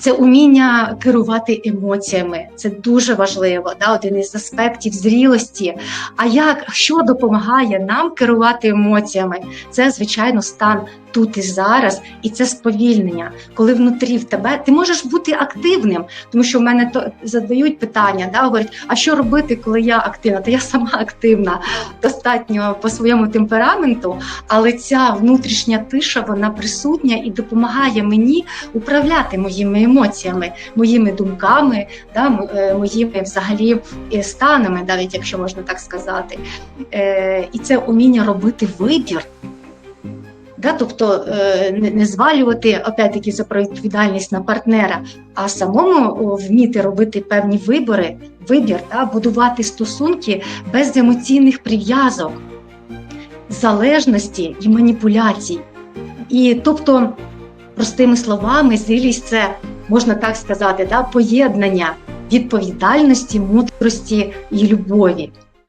Це уміння керувати емоціями. Це дуже важливо. Да? Один із аспектів зрілості. А як що допомагає нам керувати емоціями? Це звичайно стан тут і зараз, і це сповільнення. Коли внутрі в тебе ти можеш бути активним, тому що в мене то задають питання, да, говорять, а що робити, коли я активна? Та я сама активна, достатньо по своєму темпераменту, але ця внутрішня тиша вона присутня і допомагає мені управляти моїми емоціями, моїми думками, да, е, моїми взагалі е, станами, навіть якщо можна так сказати. Е, І це уміння робити вибір. Да, тобто не, звалювати опять-таки за відповідальність на партнера, а самому вміти робити певні вибори, вибір, да, будувати стосунки без емоційних прив'язок, залежності і маніпуляцій. І тобто, простими словами, зрілість це можна так сказати, да, поєднання відповідальності, мудрості і любові.